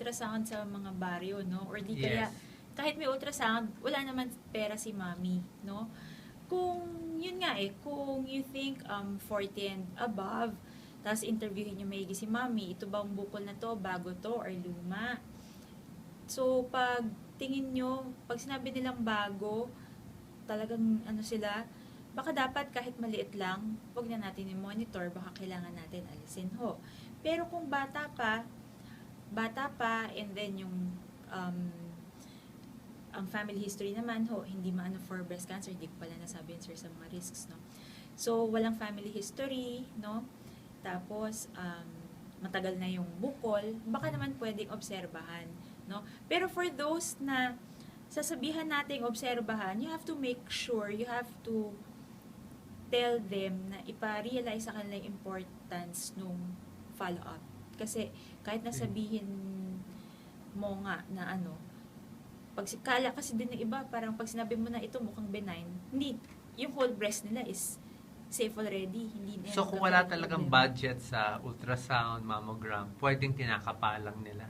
ultrasound sa mga baryo, no? Or di kaya, Yes. kahit may ultrasound, wala naman pera si mami, no? Kung, yun nga eh, kung you think um, 40 and above, tapos interviewin nyo maigi si mami, ito bang bukol na to, bago to, or luma? So, pag tingin nyo, pag sinabi nilang bago, talagang ano sila, baka dapat kahit maliit lang, wag na natin i-monitor, baka kailangan natin alisin ho. Pero kung bata pa, bata pa, and then yung um, ang family history naman ho, hindi maano for breast cancer, hindi ko pala nasabi yun sir sa mga risks, no? So, walang family history, no? Tapos, um, matagal na yung bukol, baka naman pwedeng obserbahan, no? Pero for those na sasabihan nating obserbahan, you have to make sure, you have to tell them na ipa-realize sa kanila yung importance nung follow-up. Kasi kahit nasabihin mo nga na ano, pag kala kasi din ng iba, parang pag sinabi mo na ito mukhang benign, hindi, yung whole breast nila is safe already. Hindi na So kung wala talagang problema. budget sa ultrasound, mammogram, pwedeng kinakapalang nila.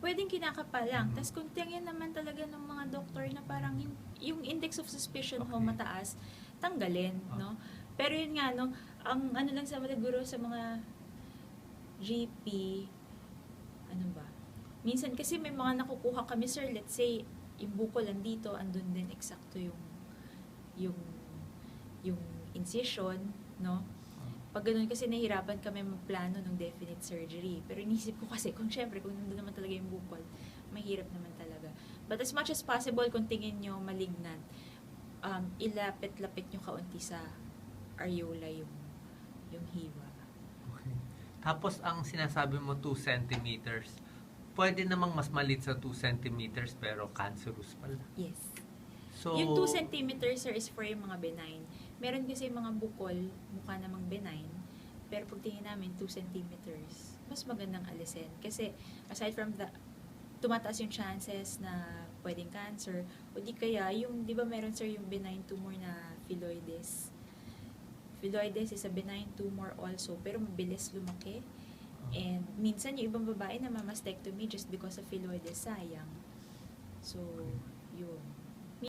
pwedeng kinakapalang. Mhm. Tapos kung tingin naman talaga ng mga doktor na parang yung, yung index of suspicion ho Okay. mataas, tanggalin, Ah. no? Pero yun nga, no, ang ano lang sa mga guro sa mga GP, ano ba? Minsan kasi may mga nakukuha kami, sir, let's say, yung bukol andito, andun din eksakto yung yung yung incision, no? Pag ganun kasi nahihirapan kami magplano ng definite surgery. Pero inisip ko kasi kung syempre, kung nandun naman talaga yung bukol, mahirap naman talaga. But as much as possible, kung tingin nyo malignant, um, ilapit-lapit nyo kaunti sa areola yung, yung hiwa. Tapos ang sinasabi mo 2 centimeters, pwede namang mas malit sa 2 centimeters pero cancerous pala. Yes. So, yung 2 centimeters, sir, is for yung mga benign. Meron kasi yung mga bukol, mukha namang benign. Pero pag tingin namin, 2 centimeters, mas magandang alisin. Kasi aside from the, tumataas yung chances na pwedeng cancer. O di kaya, yung, di ba meron sir yung benign tumor na phylloides. Phylloides is a benign tumor also, pero mabilis lumaki. And minsan yung ibang babae na mamastectomy just because of phylloides, sayang. So, yun.